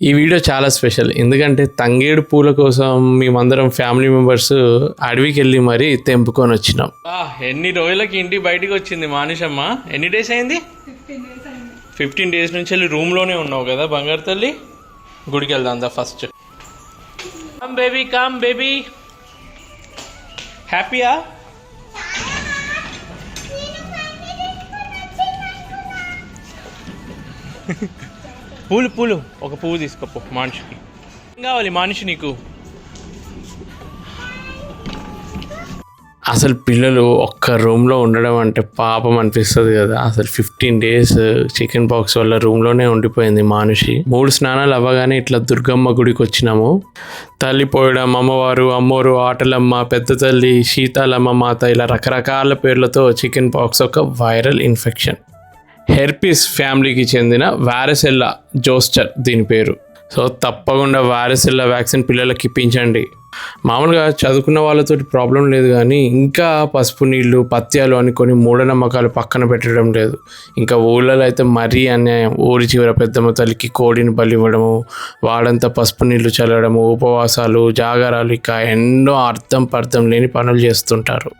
ఈ వీడియో చాలా స్పెషల్. ఎందుకంటే తంగేడు పూల కోసం మేమందరం ఫ్యామిలీ మెంబర్స్ అడవికి వెళ్ళి మరీ తెంపుకొని వచ్చినాం. ఎన్ని రోజులకి ఇంటి బయటికి వచ్చింది మానుషమ్మ? ఎన్ని డేస్ అయింది? ఫిఫ్టీన్ డేస్ నుంచి వెళ్ళి రూమ్లోనే ఉన్నావు కదా బంగారు తల్లి? గుడికి వెళ్దాం దా first. Come baby come baby హ్యాపీయా పూలు పూలు. ఒక పువ్వు తీసుకోపో మనిషికి. ఏం కావాలి మనిషి నీకు? అసలు పిల్లలు ఒక్క రూమ్లో ఉండడం అంటే పాపం అనిపిస్తుంది కదా. అసలు ఫిఫ్టీన్ డేస్ చికెన్ బాక్స్ వల్ల రూమ్లోనే ఉండిపోయింది మానుషి. మూడు స్నానాలు అవ్వగానే ఇట్లా దుర్గమ్మ గుడికి వచ్చినాము. తల్లి పోయడం అమ్మవారు అమ్మోరు ఆటలమ్మ పెద్ద తల్లి శీతాలమ్మ మాత ఇలా రకరకాల పేర్లతో చికెన్ పాక్స్ ఒక వైరల్ ఇన్ఫెక్షన్. హెర్పిస్ ఫ్యామిలీకి చెందిన వారసెల్లా జోస్టర్ దీని పేరు. సో తప్పకుండా వారసెల్లా వ్యాక్సిన్ పిల్లలకి ఇప్పించండి. మామూలుగా చదువుకున్న వాళ్ళతో ప్రాబ్లం లేదు కానీ ఇంకా పసుపు నీళ్ళు పత్యాలు అని కొన్ని మూఢనమ్మకాలు పక్కన పెట్టడం లేదు. ఇంకా ఊళ్ళలో అయితే మరీ అన్యాయం. ఊరి చివర పెద్దమ్మ తల్లికి కోడిని బలి ఇవ్వడము వాడంతా పసుపు నీళ్ళు చల్లడము ఉపవాసాలు జాగారాలు ఇక ఎన్నో అర్థం పర్థం లేని పనులు చేస్తుంటారు.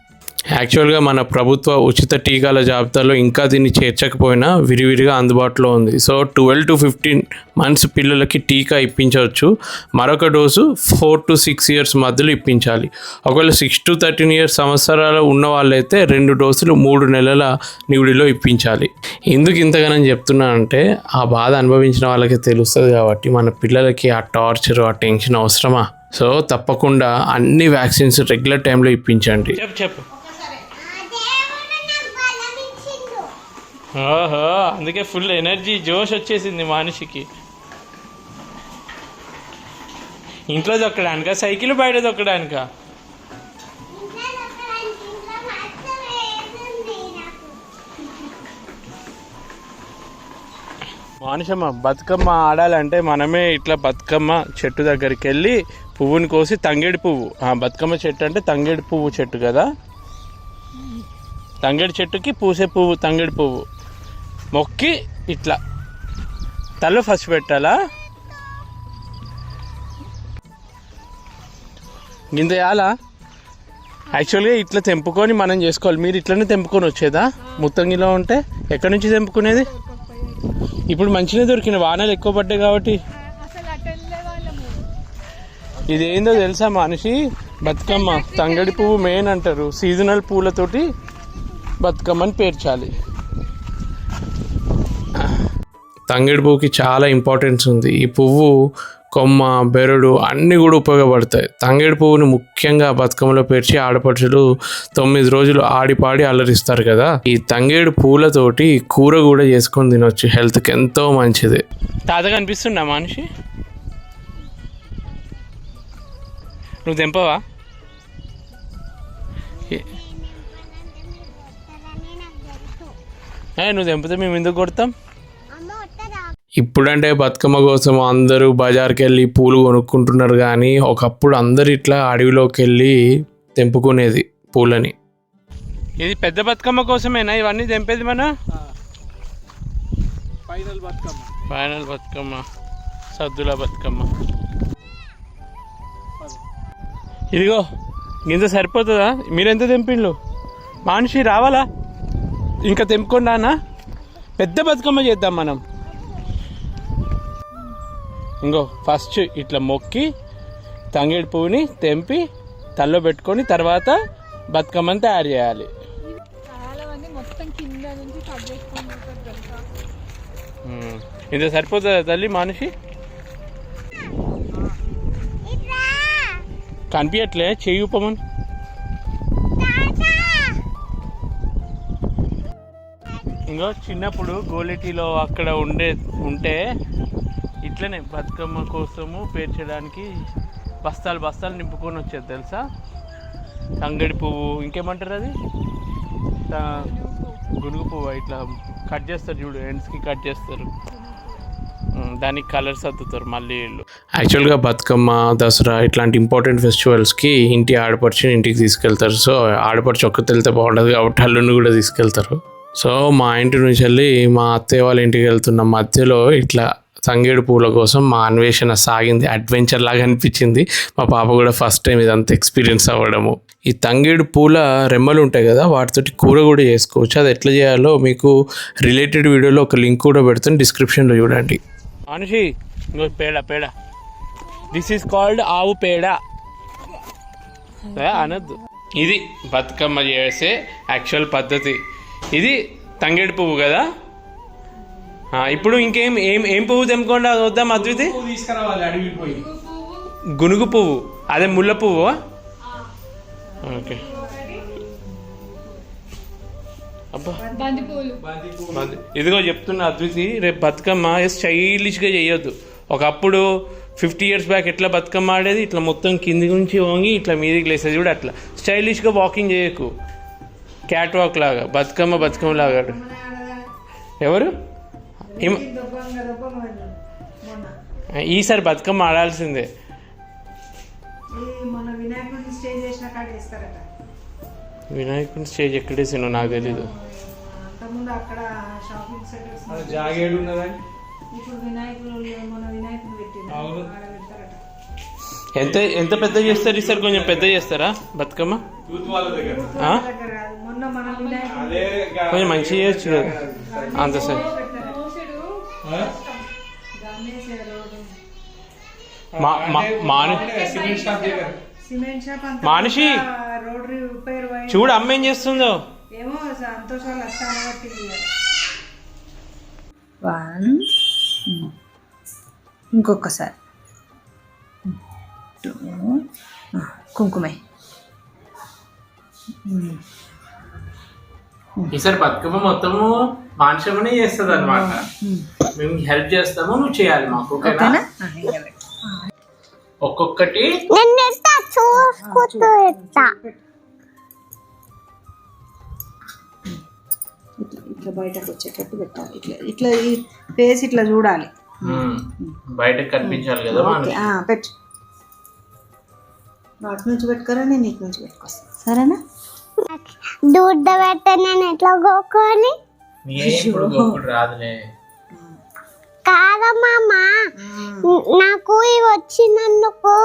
యాక్చువల్గా మన ప్రభుత్వ ఉచిత టీకాల జాబితాలో ఇంకా దీన్ని చేర్చకపోయినా విరివిరిగా అందుబాటులో ఉంది. So twelve to fifteen months పిల్లలకి టీకా ఇప్పించవచ్చు. మరొక dose four to six years మధ్యలో ఇప్పించాలి. ఒకవేళ సిక్స్ టు థర్టీన్ ఇయర్స్ సంవత్సరాలు ఉన్న వాళ్ళైతే రెండు డోసులు మూడు నెలల నివిడిలో ఇప్పించాలి. ఎందుకు ఇంతగానో చెప్తున్నానంటే ఆ బాధ అనుభవించిన వాళ్ళకి తెలుస్తుంది కాబట్టి మన పిల్లలకి ఆ టార్చర్ ఆ టెన్షన్ అవసరమా? సో తప్పకుండా అన్ని వ్యాక్సిన్స్ రెగ్యులర్ టైంలో ఇప్పించండి. చెప్పు చెప్పు. ఓహో అందుకే ఫుల్ ఎనర్జీ జోష్ వచ్చేసింది మనిషికి. ఇంట్లో దొక్కడానిక? సైకిల్ బయట దొక్కడానిక? మానుషమ్మ బతుకమ్మ ఆడాలంటే మనమే ఇట్లా బతుకమ్మ చెట్టు దగ్గరికి వెళ్ళి పువ్వుని కోసి తంగేడి పువ్వు. ఆ బతుకమ్మ చెట్టు అంటే తంగేడి పువ్వు చెట్టు కదా? తంగేడి చెట్టుకి పూసే పువ్వు తంగేడి పువ్వు. మొక్కి ఇట్లా తల ఫస్ట్ పెట్టాలా? గింత చేయాలా? యాక్చువల్గా ఇట్లా తెంపుకొని మనం చేసుకోవాలి. మీరు ఇట్లనే తెంపుకొని వచ్చేదా? ముత్తంగిలో ఉంటే ఎక్కడి నుంచి తెంపుకునేది? ఇప్పుడు మంచిగా దొరికిన వానలు ఎక్కువ పడ్డాయి కాబట్టి. ఇదేందో తెలుసా మనిషి? బతుకమ్మ. తంగడి పువ్వు మెయిన్ అంటారు. సీజనల్ పూలతోటి బతుకమ్మని పేర్చాలి. తంగిడి పువ్వుకి చాలా ఇంపార్టెన్స్ ఉంది. ఈ పువ్వు కొమ్మ బెరడు అన్నీ కూడా ఉపయోగపడతాయి. తంగేడు పువ్వుని ముఖ్యంగా బతుకమ్మలో పేర్చి ఆడపడుచులు తొమ్మిది రోజులు ఆడిపాడి అల్లరిస్తారు కదా. ఈ తంగేడు పూలతోటి కూర కూడా చేసుకొని తినొచ్చు. హెల్త్కి ఎంతో మంచిది. తాతగా అనిపిస్తుందా మనిషి? నువ్వు తెంపవా? నువ్వు తెంపితే మేము ఎందుకు కొడతాం? ఇప్పుడంటే బతుకమ్మ కోసం అందరూ బజార్కి వెళ్ళి పూలు కొనుక్కుంటున్నారు కానీ ఒకప్పుడు అందరు ఇట్లా అడవిలోకి వెళ్ళి తెంపుకునేది పూలని. ఇది పెద్ద బతుకమ్మ కోసమేనా? ఇవన్నీ తెంపేది మన? ఫైనల్ బతుకమ్మ. ఫైనల్ బతుకమ్మ. సద్దుల బతుకమ్మ. ఇదిగో ఇంత సరిపోతుందా? మీరెంత తెంపిండ్లు? మనిషి రావాలా? ఇంకా తెంపుకుండానా పెద్ద బతుకమ్మ చేద్దాం మనం. ఇంకో ఫస్ట్ ఇట్లా మొక్కి తంగేడు పువ్వుని తెంపి తల్లో పెట్టుకొని తర్వాత బతుకమ్మని తయారు చేయాలి. ఇంత సరిపోతుందా తల్లి మనిషి? కనిపించట్లే చెయ్యి ఉపమని ఇంకో చిన్నప్పుడు గోలిటీలో అక్కడ ఉండే ఉంటే ఇట్లనే బతుకమ్మ కోసము పేర్చడానికి బస్తాలు బస్తాలు నింపుకొని వచ్చేది తెలుసా? తంగడి పువ్వు ఇంకేమంటారు అది? గునుగు పువ్వు? ఇట్లా కట్ చేస్తారు చూడు ఎండ్స్కి కట్ చేస్తారు. దానికి కలర్స్ అద్దుతారు మళ్ళీ వీళ్ళు. యాక్చువల్గా బతుకమ్మ దసరా ఇట్లాంటి ఇంపార్టెంట్ ఫెస్టివల్స్కి ఇంటి ఆడపడుచుని ఇంటికి తీసుకెళ్తారు. సో ఆడపడుచు ఒక్కతే వెళ్తే బాగుండదు కాబట్టి అల్లుని కూడా తీసుకెళ్తారు. సో మా ఇంటి నుంచి వెళ్ళి మా అత్తయ్య వాళ్ళ ఇంటికి వెళ్తున్న మధ్యలో ఇట్లా తంగేడు పూల కోసం మా అన్వేషణ సాగింది అడ్వెంచర్ లాగా అనిపించింది. మా పాప కూడా ఫస్ట్ టైం ఇదంతా ఎక్స్పీరియన్స్ అవ్వడము. ఈ తంగేడు పూల రెమ్మలు ఉంటాయి కదా వాటితోటి కూర కూడా చేసుకోవచ్చు. అది ఎట్లా చేయాలో మీకు రిలేటెడ్ వీడియోలో ఒక లింక్ కూడా పెడుతుంది డిస్క్రిప్షన్లో చూడండి. మనిషి పేడ పేడ. దిస్ ఈస్ కాల్డ్ ఆవు పేడ. అనద్దు. ఇది బతుకమ్మ చేసే యాక్చువల్ పద్ధతి. ఇది తంగేడు పువ్వు కదా? ఇప్పుడు ఇంకేం ఏం ఏం పువ్వు తెంపుకోండి? అది వద్దాం అద్వితి తీసుకురావాలి అడవి పోయి. గునుగు పువ్వు. అదే ముళ్ళ పువ్వు? ఓకే. అబ్బా. ఇదిగో చెప్తున్నా అద్వితి రేపు బతుకమ్మ స్టైలిష్గా చేయొద్దు. ఒకప్పుడు ఫిఫ్టీ ఇయర్స్ బ్యాక్ ఎట్లా బతుకమ్మ ఆడేది? ఇట్లా మొత్తం కింది నుంచి వంగి ఇట్లా మీదికి లేసేది కూడా అట్లా. స్టైలిష్గా వాకింగ్ చేయకు. క్యాట్ వాక్ లాగా. బతుకమ్మ బతుకమ్మ లాగా. ఎవరు? ఈసారి బతుకమ్మ ఆడాల్సిందే. వినాయకుని స్టేజ్ ఎక్కడేసానో నాకు తెలీదు. జాగేడు ఎంత ఎంత పెద్ద చేస్తారు ఈసారి? కొంచెం పెద్ద చేస్తారా బతుకమ్మ? కొంచెం మంచిగా చేయొచ్చు కదా అంత సరే. మానుషి. రోడ్ రిపేర్ పోయి చూడు అమ్మ ఏం చేస్తుందో. ఏమో సంతోషాలు వస్తాను బట్టి వన్. ఇంకొకసారి. టూ. కుంకుమే. ఈసారి బతుకమ్మ మొత్తము మానుషమనే చేస్తుంది అనమాట మేము హెల్ప్ చేస్తాము నువ్వు చేయాలి మాకు ఓకేనా. ఒక్కొక్కటి ఇట్లా ఇట్లా బయటకు వచ్చేటట్టు పెట్టాలి. ఇట్లా ఇట్లా ఈ ఫేస్ ఇట్లా చూడాలి. బయటకు కనిపించాలి కదా పెట్టు. అటు నుంచి పెట్టుకోరా నేను ఇటు నుంచి పెట్టుకొస్తాను సరేనా? దూడ్డ పెట్ట నేను ఎట్లా గోకుడు రాదులే. కాదమ్మా నాకు ఇవి వచ్చినందుకు.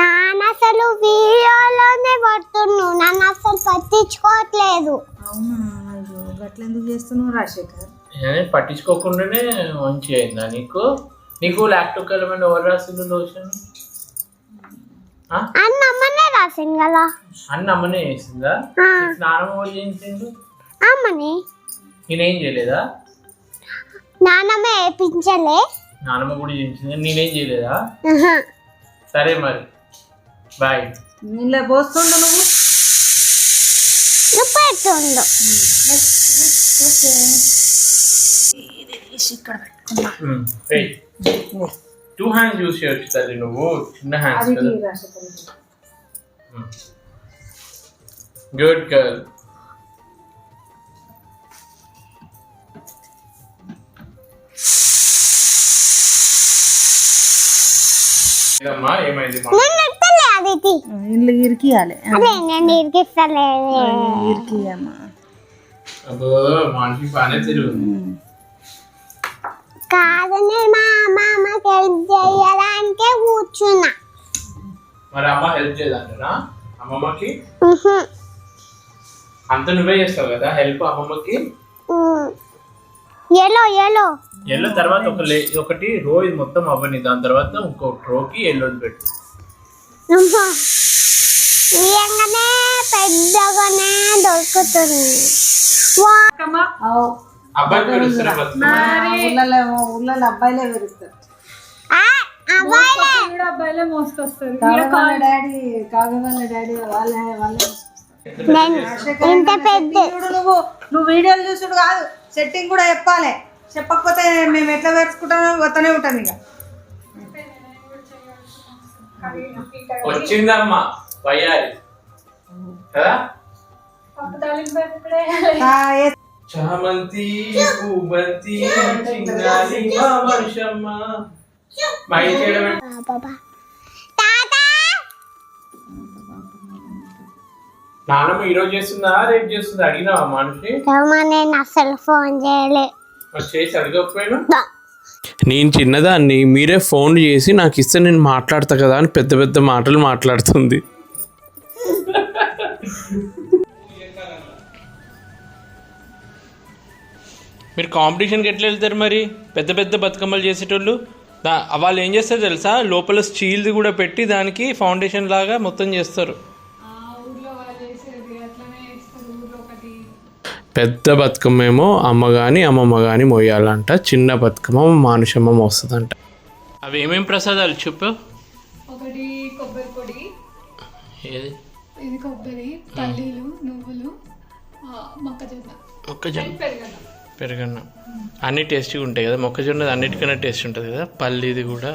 నాన్న అసలు వీడియోలోనే పడుతున్నావు నన్ను అసలు పట్టించుకోవట్లేదు. ఎందుకు చేస్తున్నావు రాజశేఖర్? పట్టించుకోకుండానే మంచి అయిందా నీకు? నీకు లాక్టోకలమైన ఎవరు రాసింది లోషన్ అని అమ్మనే రాసింది కదా. అన్న అమ్మనే చేసిందా స్నానం ఎవరు చేయించిండు అమ్మని. నేనేం చేయలేదా? నాన్నమ్మ వేయించలే నానమ్మ కూడా చేయించింది నేనేం చేయలేదా. సరే మరి. బాయ్ ఇలా పోస్తుండు నువ్వు? నువ్వు పెట్టుండు టూ హ్యాండ్స్ యూస్ చేయొచ్చు తల్లి నువ్వు. చిన్న హ్యాండ్స్ కదా. గుడ్ గర్ల్ ఇరికియాలి ఇరికియమ్మా అబ్బో మనిషి బాగానే తిరుగుంది నేను మా అమ్మకి హెల్ప్ చేయడానికే కూర్చున్నా. మరి అమ్మ హెల్ప్ చేయదంటనా? అమ్మమ్మకి. అంత నువ్వే చేస్తావు కదా హెల్ప్ అమ్మమ్మకి? ఉమ్. ఎలో ఎలో ఎల్లో తర్వాత ఒక లే ఒకటి రో ఇది మొత్తం అవ్వని దాని తర్వాత ఇంకో రోకి ఎల్లోది పెట్టు. పెద్దగానే దొరుకుతుంది. ఊళ్ళలో అబ్బాయిలే పెరుగుతారు. ఆ, అబ్బాయిలే మోసుకొస్తారు డాడీ కావ్య వాళ్ళ డాడీ వాళ్ళ వాళ్ళ నేను ఇంత పెద్ద చూడు నువ్వు. నువ్వు వీడియోలు చూసుడు కాదు. సెట్టింగ్ కూడా చెప్పాలి. చెప్పకపోతే మేము ఎట్లా వేసుకుంటామో పోతూనే ఉంటాం ఇక. వచ్చిందమ్మా వయ్యారి. కదా? ఆ, ఏ- చామంతి పూబంతి చిన్నారి మా వర్షమ్మ. మా ఇంటి తాత! నాన్నమ్మ ఈరోజు చేస్తుందా రేపు చేస్తుందా? అడిగినావా మనిషి? నేను అసలు ఫోన్ చేయలే. చేసి అడగకపోయాను నేను చిన్నదాన్ని మీరే ఫోన్ చేసి నాకు ఇస్తే నేను మాట్లాడతా కదా అని పెద్ద పెద్ద మాటలు మాట్లాడుతుంది. మీరు కాంపిటీషన్కి ఎట్లా వెళ్తారు మరి? పెద్ద పెద్ద బతుకమ్మలు చేసేటోళ్ళు? దా వాళ్ళు ఏం చేస్తారు తెలుసా? లోపల స్టీల్ది కూడా పెట్టి దానికి ఫౌండేషన్ లాగా మొత్తం చేస్తారు. ఆ ఊర్లో వాళ్ళు చేసేది అట్లనే చేస్తారు. ఊర్లో ఒకటి పెద్ద బతుకమ్మ ఏమో అమ్మ కానీ అమ్మమ్మ కానీ మోయాలంట చిన్న బతుకమ్మ మానుషమ్మ మోస్తుందంట. అవి ఏమేమి ప్రసాదాలు చెప్పు? ఒకటి కొబ్బరి పొడి. ఏది? ఇది కొబ్బరి పల్లీలు నువ్వులు ఆ, మొక్కజొన్న. మొక్కజొన్న. పెరుగన్న అన్ని టేస్టీగా ఉంటాయి కదా మొక్కజొన్నది అన్నిటికన్నా టేస్ట్ ఉంటుంది కదా పల్లిది కూడా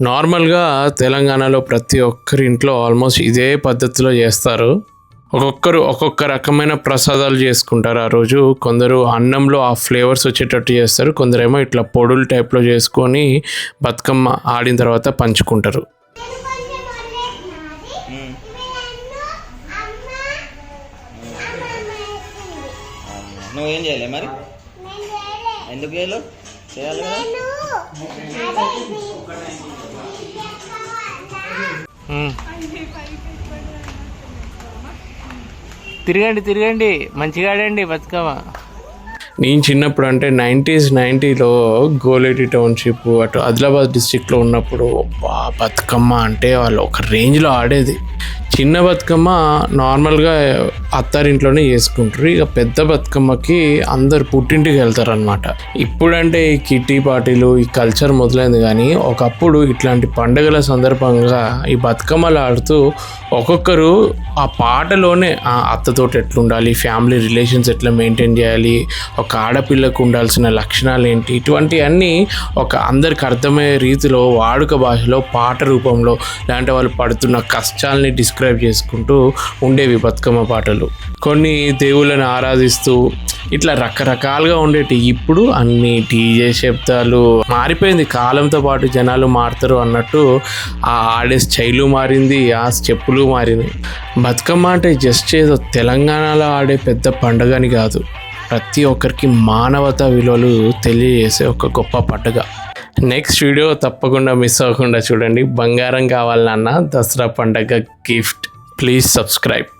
నార్మల్గా తెలంగాణలో ప్రతి ఒక్కరి ఇంట్లో ఆల్మోస్ట్ ఇదే పద్ధతిలో చేస్తారు ఒక్కొక్కరు ఒక్కొక్క రకమైన ప్రసాదాలు చేసుకుంటారు ఆ రోజు కొందరు అన్నంలో ఆ ఫ్లేవర్స్ వచ్చేటట్టు చేస్తారు కొందరేమో ఇట్లా పొడులు టైప్లో చేసుకొని బతుకమ్మ ఆడిన తర్వాత పంచుకుంటారు నువ్వేం చేయలే మరి ఎందుకు చేయాలి కదా? తిరగండి తిరగండి. మంచిగా ఆడండి బతుకమ్మ. నేను చిన్నప్పుడు అంటే నైంటీస్ నైంటీలో గోలేటి టౌన్షిప్ అటు ఆదిలాబాద్ డిస్టిక్లో ఉన్నప్పుడు బా బతుకమ్మ అంటే వాళ్ళు ఒక రేంజ్లో ఆడేది. చిన్న బతుకమ్మ నార్మల్గా అత్తారింట్లోనే చేసుకుంటారు. ఇక పెద్ద బతుకమ్మకి అందరు పుట్టింటికి వెళ్తారనమాట ఇప్పుడంటే ఈ కిట్టి పార్టీలు ఈ కల్చర్ మొదలైంది కానీ ఒకప్పుడు ఇట్లాంటి పండుగల సందర్భంగా ఈ బతుకమ్మలు ఆడుతూ ఒక్కొక్కరు ఆ పాటలోనే ఆ అత్తతోటి ఎట్లుండాలి ఫ్యామిలీ రిలేషన్స్ ఎట్లా మెయింటైన్ చేయాలి ఒక ఆడపిల్లకు ఉండాల్సిన లక్షణాలు ఏంటి ఇటువంటివన్నీ ఒక అందరికి అర్థమయ్యే రీతిలో వాడుక భాషలో పాట రూపంలో లేదంటే వాళ్ళు పడుతున్న కష్టాలని డిస్క్రైబ్ చేసుకుంటూ ఉండేవి బతుకమ్మ పాటలు. కొన్ని దేవుళ్ళని ఆరాధిస్తూ ఇట్లా రకరకాలుగా ఉండేటి. ఇప్పుడు అన్ని డీజే శబ్దాలు మారిపోయింది. కాలంతో పాటు జనాలు మారుతారు అన్నట్టు ఆ ఆడే స్టైలు మారింది ఆ స్టెప్పులు మారింది. బతుకమ్మ అంటే జస్ట్ ఏదో తెలంగాణలో ఆడే పెద్ద పండుగని కాదు. ప్రతి ఒక్కరికి మానవతా విలువలు తెలియజేసే ఒక గొప్ప పండుగ. నెక్స్ట్ వీడియో తప్పకుండా మిస్ అవ్వకుండా చూడండి. బంగారం కావాలన్న దసరా పండగ గిఫ్ట్. Please subscribe.